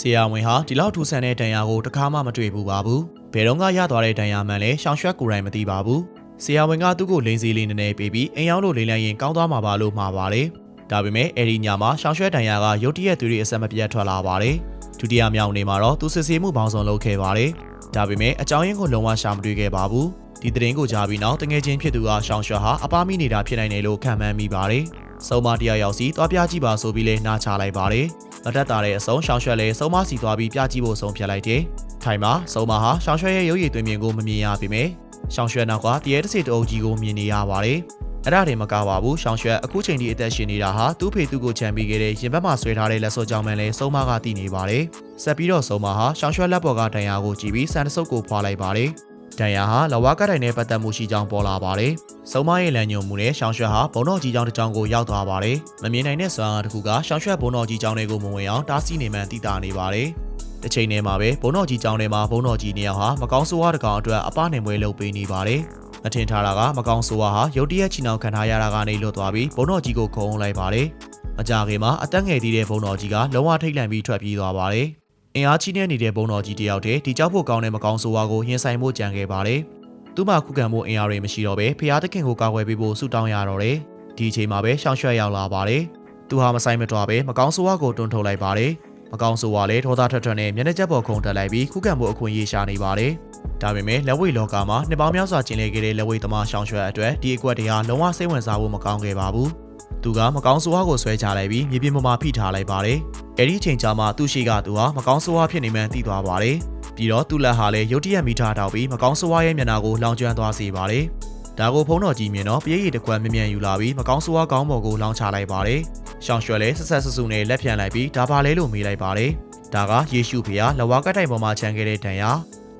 ဆရာဝန်ဟာဒီလောက်ထူဆန်တဲ့ဒဏ်ရာကိုတစ်ခါမှမတွေ့ဘူးပါဘူးဘယ်တော့ကရသွားတဲ့ဒဏ်ရာမှန်လဲရှောင်ရွှက်ကိုယ်တိုင်မသိပါဘူးဆရာဝန်ကသူ့ကိုလိန်စီလေးနည်းနည်းပေးပြီးအိမ်ရောက်လို့လိန်လိုက်ရင်ကောင်းသွားမှာပါလို့မှာပါတယ်ဒါပေမဲ့အဲဒီညမှာရှောင်ရွှက်ဒဏ်ရာကရုတ်တရက်သူတွေအဆက်မပြတ်ထွက်လာပါတယ်ဒုတိယမြောက်နေ့မှာတော့သူစစ်ဆေးမှုပေါင်းစုံလုပ်ခဲ့ပါတယ်ဒါပေမဲ့အကြောင်းရင်းကိုလုံးဝရှာမတွေ့ခဲ့ပါဘူးဒီသတင်းကိုကြားပြီးနောက်တငယ်ချင်းဖြစ်သူကရှောင်ရွှက်ဟာအပားမိနေတာဖြစ်နိုင်တယ်လို့ခံမှန်းမိပါတယ် စုံမတရားရောက်စီတွားပြကြည့်ပါဆိုပြီးလဲနားချလိုက်ပါတယ်မတက်တာတဲ့အစုံရှောင်ရွှက်လဲစုံမစီသွားပြီးပြကြည့်ဖို့ဆုံးဖြတ်လိုက်တယ်ထိုင်မှာစုံမဟာရှောင်ရွှက်ရဲ့ရုပ်ရည်သွင်းမြင်ကိုမမြင်ရပေမဲ့ရှောင်ရွှက်နောက်ကတရေတစေတအုပ်ကြီးကိုမြင်နေရပါတယ်အဲ့ဒါတွေမကပါဘူးရှောင်ရွှက်အခုချိန်ဒီအသက်ရှင်နေတာဟာသူ့ဖေသူ့ကိုချန်ပြီးခဲ့တဲ့ရင်ဘတ်မှာဆွဲထားတဲ့လက်စောကြောင့်မှလည်းစုံမကတည်နေပါတယ်ဆက်ပြီးတော့စုံမဟာရှောင်ရွှက်လက်ပေါ်ကဒဏ်ရာကိုကြည့်ပြီးစံတဆုပ်ကိုဖွာလိုက်ပါတယ် ဒဏ်ရာဟာလဝကတိုင်နဲ့ပတ်သက်မှုရှိကြောင်းပေါ်လာပါတယ်။စုံမရဲ့လမ်းညွှန်မှုနဲ့ရှောင်းရွှက်ဟာဘုံတော်ကြီးကျောင်းတစ်ကျောင်းကိုရောက်သွားပါတယ်။မမြင်နိုင်တဲ့စွမ်းအားတစ်ခုကရှောင်းရွှက်ဘုံတော်ကြီးကျောင်းတွေကိုမဝင်အောင်တားဆီးနေမှန်းသိတာနေပါတယ်။တစ်ချိန်တည်းမှာပဲဘုံတော်ကြီးကျောင်းထဲမှာဘုံတော်ကြီးနေရာဟာမကောင်းဆိုးဝါးတစ်ကောင်အတွက်အပနိုင်ပွဲလုပ်ပေးနေပါတယ်။မထင်ထားတာကမကောင်းဆိုးဝါးဟာရုတ်တရက်ချီနှောင်ခံထားရတာကနေလွတ်သွားပြီးဘုံတော်ကြီးကိုခုံအောင်လိုက်ပါတယ်။မကြခင်မှာအသက်ငယ်သေးတဲ့ဘုံတော်ကြီးကလုံးဝထိတ်လန့်ပြီးထွက်ပြေးသွားပါတယ်။ အင်အားကြီးနေတဲ့ဘုံတော်ကြီးတယောက်တည်းဒီကြောက်ဖို့ကောင်းတဲ့မကောင်းဆိုးဝါးကိုရင်ဆိုင်မှုကြံခဲ့ပါတယ်။သူ့မှာခုခံမှုအင်အားတွေမရှိတော့ပဲဖျားသခင်ကိုကာကွယ်ပေးဖို့ဆုတောင်းရတော့တယ်။ဒီအချိန်မှာပဲရှောင်းရွှက်ရောက်လာပါတယ်။သူဟာမဆိုင်မတော်ပဲမကောင်းဆိုးဝါးကိုတွန်းထုတ်လိုက်ပါတယ်။မကောင်းဆိုးဝါးလည်းဒေါသထွက်ထွက်နဲ့မျက်နှာချက်ပေါ်ခုန်တက်လိုက်ပြီးခုခံမှုအခွင့်အရေးရှာနေပါတယ်။ဒါပေမဲ့လက်ဝိတ်လောကမှာနှစ်ပေါင်းများစွာကျင်လည်ခဲ့တဲ့လက်ဝိတ်သမားရှောင်းရွှက်အတွက်ဒီအကွက်တွေဟာလုံးဝစိတ်ဝင်စားဖို့မကောင်းခဲ့ပါဘူး။သူကမကောင်းဆိုးဝါးကိုဆွဲချလိုက်ပြီးမြေပြင်ပေါ်မှာဖိထားလိုက်ပါတယ်။ အဲဒီအချိန်ကြာမှသူ့ရှိကသူဟာမကောင်းဆိုးဝါးဖြစ်နေမှန်းသိသွားပါတယ်။ပြီးတော့သူ့လက်ဟာလည်းရုတ်တရက်မိထားတောက်ပြီးမကောင်းဆိုးဝါးရဲ့မျက်နှာကိုလောင်ကျွမ်းသွားစေပါတယ်။ဒါကိုဖုံးတော်ကြီးမြင်တော့ပြည့်ရည်တစ်ခွက်မြ мян ယူလာပြီးမကောင်းဆိုးဝါးကောင်းပေါ်ကိုလောင်ချလိုက်ပါတယ်။ရှောင်းရွှဲလဲဆက်ဆက်ဆူဆူနဲ့လက်ပြန်လိုက်ပြီးဒါပါလဲလို့မေးလိုက်ပါတယ်။ဒါကယေရှုဖေဟာလဝါကတိုင်ပေါ်မှာခြံခဲ့တဲ့တန်ရာ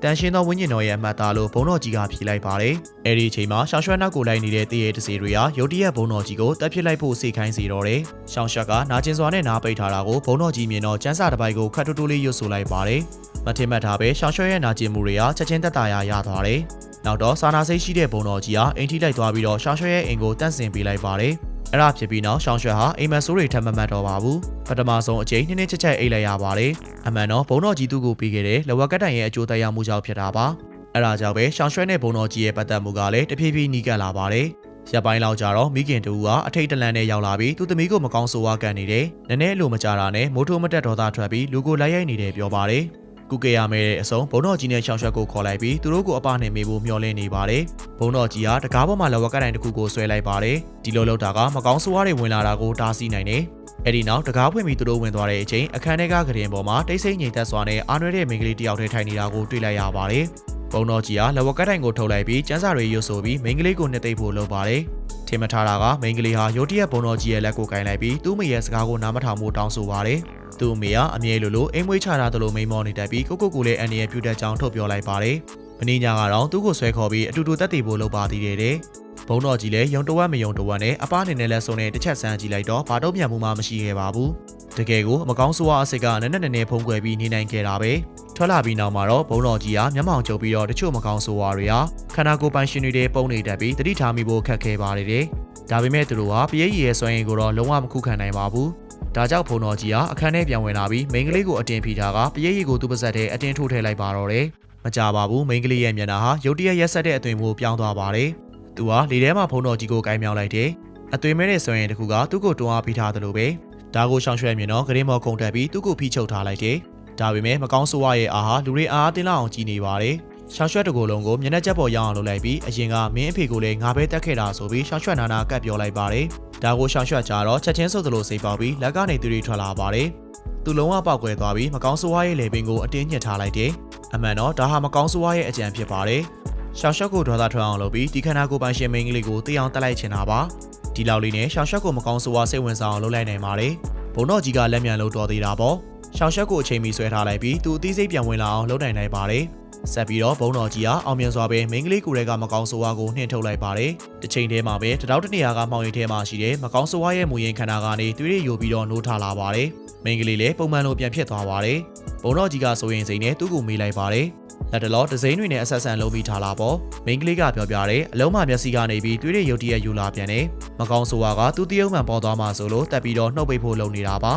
တန်ရှင်းသောဝိညာဉ်တော်ရဲ့အမှတ်သားလို့ဘုံတော်ကြီးကဖြေလိုက်ပါတယ်။အဲဒီအချိန်မှာရှောင်းရွှဲနောက်ကိုလိုက်နေတဲ့တည်ရဲတစီတွေဟာရုတ်တရက်ဘုံတော်ကြီးကိုတက်ဖြစ်လိုက်ဖို့စိတ်ခိုင်းစေတော့တယ်။ရှောင်းရွှက်ကနာကျင်စွာနဲ့နားပိတ်ထားတာကိုဘုံတော်ကြီးမြင်တော့ကျန်းစာတစ်ပိုက်ကိုခတ်တူတူလေးရွတ်ဆိုလိုက်ပါတယ်။မထင်မှတ်ထားပဲရှောင်းရွှဲရဲ့နာကျင်မှုတွေဟာချက်ချင်းတက်တာရရသွားတယ်။နောက်တော့စာနာစိတ်ရှိတဲ့ဘုံတော်ကြီးဟာအိမ်ထိလိုက်သွားပြီးတော့ရှောင်းရွှဲရဲ့အိမ်ကိုတန့်စင်ပေးလိုက်ပါတယ်။ အဲ့ဒါဖြစ်ပြီးနောက်ရှောင်းရွှက်ဟာအိမ်မက်ဆိုးတွေထပ်မမှတ်တော့ပါဘူးပထမဆုံးအချိန်နည်းနည်းချက်ချက်အိတ်လိုက်ရပါတယ်အမှန်တော့ဘုံတော်ကြီးသူ့ကိုပြီးခဲ့တဲ့လဝကတိုင်ရဲ့အကျိုးသက်ရောက်မှုကြောင့်ဖြစ်တာပါအဲ့ဒါကြောင့်ပဲရှောင်းရွှဲနဲ့ဘုံတော်ကြီးရဲ့ပတ်သက်မှုကလည်းတဖြည်းဖြည်းနီးကပ်လာပါတယ်ရပ်ပိုင်းလောက်ကြာတော့မိခင်တူကအထိတ်တလန့်နဲ့ရောက်လာပြီးသူ့သမီးကိုမကောင်းဆိုးဝါးကန်နေတယ်။နည်းနည်းလိုမကြတာနဲ့မိုးထိုးမတက်ဒေါသထွက်ပြီးလူကိုလိုက်ရိုက်နေတယ်ပြောပါတယ်။ ကုကေရမဲတဲ့အစုံဘုံတော်ကြီးနဲ့ရှောင်းရွှက်ကိုခေါ်လိုက်ပြီးသူတို့ကိုအပနဲ့မေးဖို့မျှော်လင့်နေပါတယ်။ဘုံတော်ကြီးကတကားပေါ်မှာလဝကတိုင်တစ်ခုကိုဆွဲလိုက်ပါတယ်။ဒီလိုလုပ်တာကမကောင်းဆိုးဝါးတွေဝင်လာတာကိုတားဆီးနိုင်တယ်။အဲ့ဒီနောက်တကားဖွင့်ပြီးသူတို့ဝင်သွားတဲ့အချိန်အခန်းထဲကကရင်ပေါ်မှာတိတ်ဆိတ်ငြိမ်သက်စွာနဲ့အားနွဲတဲ့မိန်းကလေးတယောက်တည်းထိုင်နေတာကိုတွေ့လိုက်ရပါတယ်။ဘုံတော်ကြီးကလဝကတိုင်ကိုထုတ်လိုက်ပြီးကျန်းစာတွေရွတ်ဆိုပြီးမိန်းကလေးကိုနှစ်သိမ့်ဖို့လုပ်ပါတယ်။ထင်မထားတာကမိန်းကလေးဟာရုတ်တရက်ဘုံတော်ကြီးရဲ့လက်ကိုကင်လိုက်ပြီးသူ့မိရဲ့စကားကိုနားမထောင်ဖို့တောင်းဆိုပါတယ်။ သူ့အမေကအမြဲလိုလိုအိမ်မွေးချတာတလို့မိန်မောနေတတ်ပြီးကိုကိုကိုလေးအန်ဒီရဲ့ပြူတက်ကြောင်ထုတ်ပြောလိုက်ပါတယ်။မင်းညာကတော့သူ့ကိုဆွဲခေါ်ပြီးအတူတူတက်တည်ဖို့လုပ်ပါသေးတယ်တဲ့။ဘုံတော်ကြီးလည်းယုံတဝက်မယုံတဝက်နဲ့အပားနေနဲ့လက်စုံနဲ့တစ်ချက်ဆန်းကြည့်လိုက်တော့ဘာတော့ပြန်မှုမှမရှိခဲ့ပါဘူး။တကယ်ကိုမကောင်းဆိုးဝါးအစိတ်ကနက်နက်နဲနဲဖုံးကွယ်ပြီးနေနိုင်ခဲ့တာပဲ။ထွက်လာပြီးနောက်မှာတော့ဘုံတော်ကြီးကမျက်မှောင်ကျုပ်ပြီးတော့တချို့မကောင်းဆိုးဝါးတွေဟာခန္ဓာကိုယ်ပိုင်ရှင်တွေပုံနေတတ်ပြီးတတိထားမိဖို့ခက်ခဲပါတယ်တဲ့။ဒါပေမဲ့သူတို့ဟာပရိယေရဲ့စွမ်းရည်ကိုတော့လုံးဝမခုခံနိုင်ပါဘူး။ ဒါကြောင့်ဘုံတော်ကြီးဟာအခန်းထဲပြန်ဝင်လာပြီးမိန်းကလေးကိုအတင်းဖိထားကပရိယေကိုသူ့ပါဇက်ထဲအတင်းထိုးထည့်လိုက်ပါတော့တယ်။မကြပါဘူးမိန်းကလေးရဲ့မျက်နှာဟာရုတ်တရက်ရက်ဆက်တဲ့အသွင်ကိုပြောင်းသွားပါတယ်။သူဟာလေထဲမှာဘုံတော်ကြီးကိုကိုင်းမြောင်းလိုက်တယ်။အသွင်မဲတဲ့စွမ်းရည်တစ်ခုကသူ့ကိုတွန်းအားဖိထားသလိုပဲ။ဒါကိုရှောင်ရွှဲမြင်တော့ဂရင်းမော်ခုန်တက်ပြီးသူ့ကိုဖိချုပ်ထားလိုက်တယ်။ဒါပေမဲ့မကောင်းဆိုးဝါးရဲ့အားဟာလူတွေအားအတင်းလောက်အောင်ကြီးနေပါတယ်။ရှောင်းရွှက်တကိုယ်လုံးကိုမျက်နှာချက်ပေါ်ရောက်အောင်လုပ်လိုက်ပြီးအရင်ကမင်းအဖေကိုလည်းငါပဲတက်ခဲ့တာဆိုပြီးရှောင်းရွှက်နာနာကတ်ပြောလိုက်ပါတယ်။ ဒါကိုရှောင်းရွှက်ကြတော့ချက်ချင်းဆုပ်သလိုစိတ်ပေါက်ပြီးလက်ကနေသူတွေထွက်လာပါတယ်။သူလုံးဝပေါက်ကွဲသွားပြီးမကောင်းဆိုးဝါးရဲ့လေပင်ကိုအတင်းညှစ်ထားလိုက်တယ်။အမှန်တော့ဒါဟာမကောင်းဆိုးဝါးရဲ့အကြံဖြစ်ပါတယ်။ရှောင်းရွှက်ကိုဒေါသထွက်အောင်လုပ်ပြီးဒီခန္ဓာကိုယ်ပိုင်ရှင်မိန်းကလေးကိုတေးအောင်တက်လိုက်ချင်တာပါ။ဒီလောက်လေးနဲ့ရှောင်းရွှက်ကိုမကောင်းဆိုးဝါးစိတ်ဝင်စားအောင်လုပ်လိုက်နိုင်ပါတယ်။ဘုံတော်ကြီးကလက်မြန်လို့တော်သေးတာပေါ့။ရှောင်းရွှက်ကိုအချိန်မီဆွဲထားလိုက်ပြီးသူအသေးစိတ်ပြန်ဝင်လာအောင်လုပ်နိုင်နိုင်ပါတယ်။ ဆက်ပြီးတော့ဘုံတော်ကြီးကအောင်မြင်စွာပဲမိန်းကလေးကိုယ်ကမကောင်းဆိုးဝါးကိုနှင်ထုတ်လိုက်ပါတယ်။တစ်ချိန်တည်းမှာပဲတတောက်တနေရာကမှောင်ရိပ်ထဲမှာရှိတဲ့မကောင်းဆိုးဝါးရဲ့မူရင်ခန္ဓာကနေသွေးရည်ယိုပြီးတော့နိုးထလာပါတယ်။မိန်းကလေးလည်းပုံမှန်လိုပြန်ဖြစ်သွားပါတယ်။ဘုံတော်ကြီးကဆိုရင်စိန်နဲ့သူ့ကိုမေးလိုက်ပါတယ်။လက်တလောဒဇိန်တွေနဲ့အဆက်ဆန်လုံးပြီးထားလာပေါ့မိန်းကလေးကပြောပြတယ်အလုံးမမျက်စိကနေပြီးသွေးရည်ရုတ်တရက်ယူလာပြန်တယ်မကောင်းဆိုးဝါးကသူ့တရုံမှန်ပေါ်သွားမှဆိုလို့တက်ပြီးတော့နှုတ်ပိတ်ဖို့လုပ်နေတာပါ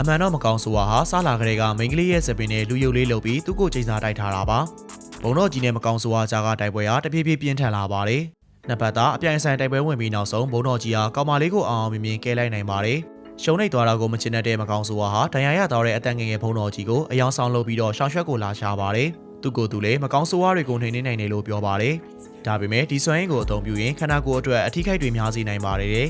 အမှန်တော့မကောင်းဆိုဝါဟာစားလာကလေးကမိန်းကလေးရဲ့စပင်နဲ့လူယုတ်လေးလုပ်ပြီးသူ့ကိုချိန်စာတိုက်ထားတာပါဘုံတော်ကြီးနဲ့မကောင်းဆိုဝါကြားကတိုက်ပွဲဟာတဖြည်းဖြည်းပြင်းထန်လာပါတယ်နှစ်ပတ်သားအပြိုင်ဆိုင်တိုက်ပွဲဝင်ပြီးနောက်ဆုံးဘုံတော်ကြီးဟာကောင်မလေးကိုအောင်အောင်မြင်မြင်ကဲလိုက်နိုင်ပါတယ်ရှုံးနေသွားတာကိုမချင်တတ်တဲ့မကောင်းဆိုဝါဟာဒဏ်ရာရသွားတဲ့အတန်ငယ်ငယ်ဘုံတော်ကြီးကိုအယောင်ဆောင်လုပ်ပြီးတော့ရှောင်းရွှက်ကိုလာရှာပါတယ်သူ့ကိုယ်သူလည်းမကောင်းဆိုဝါတွေကိုနှိမ်နှင်းနိုင်တယ်လို့ပြောပါတယ်ဒါပေမဲ့ဒီစွမ်းရင်းကိုအသုံးပြုရင်ခန္ဓာကိုယ်အတွက်အထီးခိုက်တွေများစေနိုင်ပါတယ်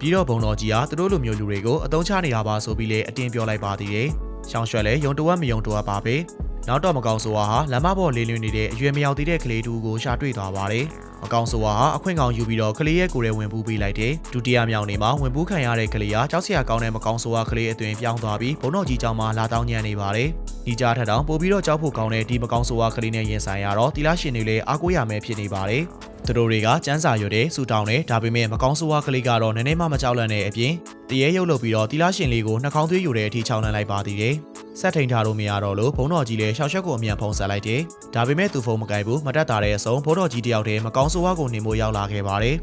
ပြီးတော့ဘုံတော်ကြီးကသူတို့လိုမျိုးလူတွေကိုအတုံးချနေတာပါဆိုပြီးလေအတင်းပြောလိုက်ပါသေးတယ်။ရှောင်းရွှက်လဲယုံတဝက်မယုံတဝက်ပါပဲ။နောက်တော့မကောင်ဆိုဝါဟာလမ်းမပေါ်လေးလွင်နေတဲ့အရွယ်မရောက်သေးတဲ့ကလေးတူကိုရှာတွေ့သွားပါတယ်။မကောင်ဆိုဝါဟာအခွင့်ကောင်ယူပြီးတော့ကလေးရဲ့ကိုယ်ရဲ့ဝင်ပူးပေးလိုက်တယ်။ဒုတိယမြောက်နေမှာဝင်ပူးခံရတဲ့ကလေးကကြောက်စရာကောင်းတဲ့မကောင်ဆိုဝါကလေးအသွင်ပြောင်းသွားပြီးဘုံတော်ကြီးကျောင်းမှာလာတောင်းညံနေပါတယ်။ဒီကြားထက်တောင်ပို့ပြီးတော့ကြောက်ဖို့ကောင်းတဲ့ဒီမကောင်ဆိုဝါကလေးနဲ့ရင်ဆိုင်ရတော့တီလာရှင်တွေလည်းအားကိုးရမယ်ဖြစ်နေပါတယ်။ သူတို့တွေကစန်းစာရွတ်တဲ့စူတောင်းတယ်ဒါပေမဲ့မကောင်းဆိုးဝါးကလေးကတော့နည်းနည်းမှမကြောက်လန့်တဲ့အပြင်တရေရုပ်လုပ်ပြီးတော့တီလာရှင်လေးကိုနှာခေါင်းသွေးယူတဲ့အထိချောင်းလန့်လိုက်ပါသေးတယ်ဆက်ထိန်ထားလို့မရတော့လို့ဘုံတော်ကြီးလည်းရှောက်ရှက်ကိုအမြန်ဖုံးဆက်လိုက်တယ်ဒါပေမဲ့သူဖုံးမကိုက်ဘူးမတက်တာတဲ့အဆုံးဘုံတော်ကြီးတယောက်တည်းမကောင်းဆိုးဝါးကိုနှင်မိုးရောက်လာခဲ့ပါတယ်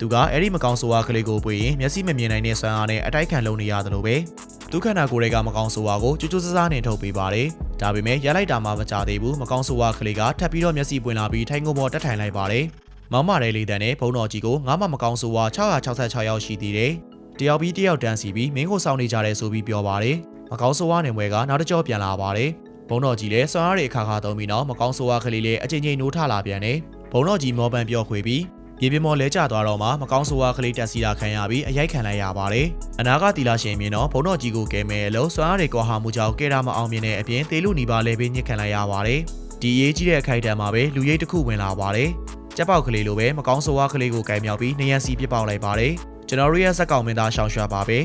သူကအဲ့ဒီမကောင်းဆိုးဝါးကလေးကိုပွေရင်မျက်စိမမြင်နိုင်တဲ့ဆွမ်းအားနဲ့အတိုက်ခံလုံနေရတယ်လို့ပဲသူခန္ဓာကိုယ်တွေကမကောင်းဆိုးဝါးကိုကြွကြွဆဆနဲ့ထုတ်ပေးပါတယ်ဒါပေမဲ့ရလိုက်တာမှမကြသေးဘူးမကောင်းဆိုးဝါးကလေးကထပ်ပြီးတော့မျက်စိပွင့်လာပြီးထိုင်ကုန်ပေါ်တက်ထိုင်လိုက်ပါတယ် မောင်းမာတဲ့လေးတန်းနဲ့ဘုံတော်ကြီးကိုငါမှမကောင်းဆိုဝါ666ယောက်ရှိသေးတယ်။တယောက်ပြီးတယောက်တန်းစီပြီးမင်းကိုစောင့်နေကြတယ်ဆိုပြီးပြောပါတယ်။မကောင်းဆိုဝါနေမွဲကနောက်တစ်ကြောပြန်လာပါတယ်။ဘုံတော်ကြီးလည်းစွမ်းအားတွေအခါခါသုံးပြီးတော့မကောင်းဆိုဝါကလေးလေးအချိန်ချင်းနိုးထလာပြန်တယ်။ဘုံတော်ကြီးမောပန်ပြောခွေပြီးပြေပြမောလဲကျသွားတော့မှမကောင်းဆိုဝါကလေးတက်စီတာခံရပြီးအရိုက်ခံလိုက်ရပါတယ်။အနာကတီလာရှင်မြင်တော့ဘုံတော်ကြီးကိုကဲမဲလို့စွမ်းအားတွေကောဟာမှုကြောင့်ကဲတာမအောင်မြင်တဲ့အပြင်တေးလူနီပါလဲပြီးညှစ်ခံလိုက်ရပါတယ်။ဒီရေးကြီးတဲ့အခိုက်အတန့်မှာပဲလူရိတ်တစ်ခုဝင်လာပါတယ်။ ကြက်ပေါက်ကလေးလိုပဲမကောင်းဆိုးဝါးကလေးကိုကင်မြောက်ပြီးနေရန်စီပြစ်ပေါက်လိုက်ပါတယ်ကျွန်တော်တို့ရဲ့ဇက်ကောင်မင်းသားရှောင်းရွှာပါပဲ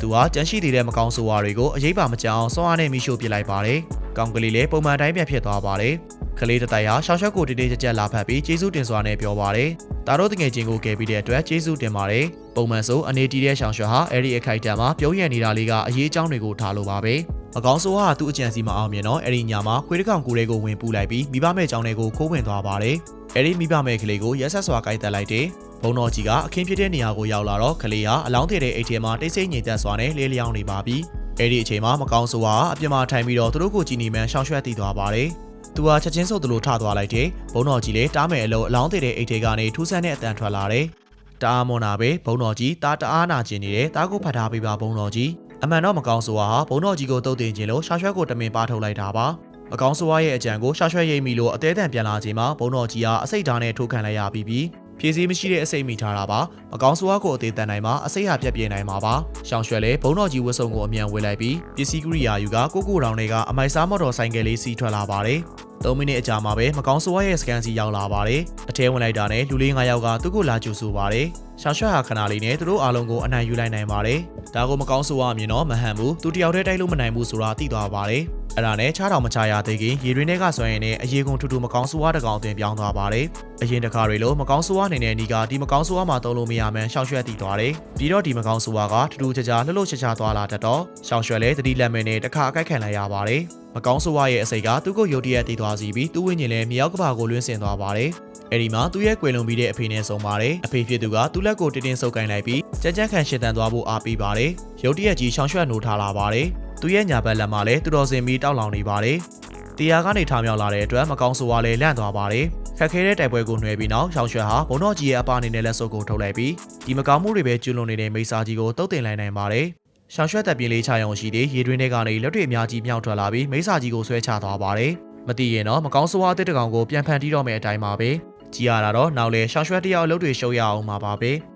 သူကကြမ်းရှိသေးတဲ့မကောင်းဆိုးဝါးတွေကိုအရေးပါမကြောင်စွမ်းအားနဲ့မိရှို့ပစ်လိုက်ပါတယ်ကောင်ကလေးလည်းပုံမှန်တိုင်းပြန်ဖြစ်သွားပါတယ်ကလေးတတိုက်ဟာရှောင်းရွှက်ကိုတေးတေးကြက်ကြက်လာဖတ်ပြီးကျေးဇူးတင်စွာနဲ့ပြောပါတယ်တာတို့တငယ်ချင်းကိုကယ်ပြီးတဲ့အတွက်ကျေးဇူးတင်ပါတယ်ပုံမှန်ဆိုအနေတီးတဲ့ရှောင်းရွှက်ဟာအဲ့ဒီအခိုက်အတန့်မှာပြုံးရံနေတာလေးကအရေးအကြောင်းတွေကိုထားလို့ပါပဲ မကောင်းဆိုးဟာသူ့အကြံစီမအောင်မြင်တော့အဲ့ဒီညမှာခွေးတစ်ကောင်ကိုယ်လေးကိုဝင်ပူလိုက်ပြီးမိဘမဲ့ကြောင်းတွေကိုခိုးဝင်သွားပါတယ်။အဲ့ဒီမိဘမဲ့ကလေးကိုရက်ဆက်စွာကိုက်တက်လိုက်တယ်။ဘုံတော်ကြီးကအခင်းဖြစ်တဲ့နေရာကိုရောက်လာတော့ကလေးဟာအလောင်းထည်တဲ့အိတ်ထဲမှာတိတ်ဆိတ်ငြိမ်သက်စွာနဲ့လေးလျောင်းနေပါပြီ။အဲ့ဒီအချိန်မှာမကောင်းဆိုးဟာအပြင်မှာထိုင်ပြီးတော့သူတို့ကိုကြည်နေမှန်းရှောင်းရွှဲတည်သွားပါတယ်။သူဟာချက်ချင်းဆုပ်သလိုထသွားလိုက်တယ်။ဘုံတော်ကြီးလည်းတားမယ်အလုံးအလောင်းထည်တဲ့အိတ်ထဲကနေထူးဆန်းတဲ့အတန်ထွက်လာတယ်။တအားမွန်နာပဲဘုံတော်ကြီးတားတအားနာကျင်နေတယ်တားကိုဖတ်ထားပေးပါဘုံတော်ကြီး အမှန်တော့မကောင်းဆိုဟာဘုံတော်ကြီးကိုတုတ်တင်ခြင်းလို့ရှာရွှဲကိုတမင်ပါထုတ်လိုက်တာပါမကောင်းဆိုဝါရဲ့အကြံကိုရှာရွှဲရိပ်မိလို့အသေးအတန်ပြန်လာချိန်မှာဘုံတော်ကြီးကအစိတ်ဓာတ်နဲ့ထိုးခံလိုက်ရပြီးပြီးဖြည့်စည်းမရှိတဲ့အစိတ်မိထားတာပါမကောင်းဆိုဝါကိုအသေးတန်နိုင်မှာအစိတ်ဟာပြက်ပြင်းနိုင်မှာပါရှောင်းရွှဲလဲဘုံတော်ကြီးဝတ်စုံကိုအမြန်ဝေလိုက်ပြီးပစ္စည်းကိရိယာယူကကိုကိုတောင်တွေကအမိုက်စားမော်တော်ဆိုင်ကယ်လေးစီးထွက်လာပါတယ် 3မိနစ်အကြာမှာပဲမကောင်းဆိုးဝါးရဲ့စကန်စီရောက်လာပါတယ်။အထဲဝင်လိုက်တာနဲ့လူလေး9ယောက်ကသူ့ကိုလာကြိုဆိုပါတယ်။ရှာရွှက်ဟာခဏလေးနဲ့သူတို့အားလုံးကိုအနိုင်ယူလိုက်နိုင်ပါတယ်။ဒါကိုမကောင်းဆိုးဝါးမြင်တော့မဟန်ဘူး။သူတယောက်တည်းတိုက်လို့မနိုင်ဘူးဆိုတာသိသွားပါတယ်။ အဲ့ဒါနဲ့ချားတော်မချရသေးခင်ရေရင်းတွေကဆွဲရင်နဲ့အရေးကုန်ထူထူမကောင်းဆိုးဝါးတကောင်အသွင်ပြောင်းသွားပါတယ်။အရင်တစ်ခါတွေလိုမကောင်းဆိုးဝါးနေနဲ့နီကဒီမကောင်းဆိုးဝါးမှာတုံးလို့မရမှန်းရှောက်ရွှက်တည်သွားတယ်။ပြီးတော့ဒီမကောင်းဆိုးဝါးကထူထူချာချာလှုပ်လှုပ်ရှားရှားသွားလာတတ်တော့ရှောက်ရွှက်လဲတတိလက်မဲနဲ့တစ်ခါအကိုက်ခံလိုက်ရပါတယ်။မကောင်းဆိုးဝါးရဲ့အစိတ်ကသူ့ကိုယုတ်တရက်တည်သွားစီပြီးသူ့ဝိညာဉ်လည်းမြေရောက်ကဘာကိုလွှင့်စင်သွားပါတယ်။အဲဒီမှာသူ့ရဲ့ကွယ်လွန်ပြီးတဲ့အဖေနဲ့ဆုံပါတယ်။အဖေဖြစ်သူကသူ့လက်ကိုတင်းတင်းဆုပ်ကင်လိုက်ပြီးကြမ်းကြမ်းခံရှင်းတန်သွားဖို့အားပေးပါတယ်။ရုတ်တရက်ကြီးရှောင်းရွှက်နိုးထားလာပါတယ်။ သူ့ရဲ့ညာဘက်လက်မှာလည်းသူတော်စင်ပြီးတောက်လောင်နေပါတယ်။တရားကနေထားမြောက်လာတဲ့အတွက်မကောင်းဆိုးဝါးလည်းလန့်သွားပါတယ်။ခက်ခဲတဲ့တိုက်ပွဲကိုနှွှဲပြီးနောက်ရှောင်းရွှက်ဟာဘုံတော်ကြီးရဲ့အပါအနေနဲ့လက်စုပ်ကိုထုတ်လိုက်ပြီးဒီမကောင်းမှုတွေပဲကျွလွန်နေတဲ့မိစာကြီးကိုတုတ်တင်လိုက်နိုင်ပါတယ်။ရှောင်းရွှက်တပ်ပြင်းလေးချရုံရှိသေးရေတွင်းထဲကနေလက်တွေအများကြီးမြောက်ထွက်လာပြီးမိစာကြီးကိုဆွဲချသွားပါတယ်။မသိရင်တော့မကောင်းဆိုးဝါးအစ်တစ်ကောင်ကိုပြန်ဖန်တီးတော့မယ့်အတိုင်းပါပဲ။ကြည်ရတာတော့နောက်လေရှောင်းရွှက်တယောက်အလုပ်တွေရှုပ်ရအောင်မှာပါပဲ။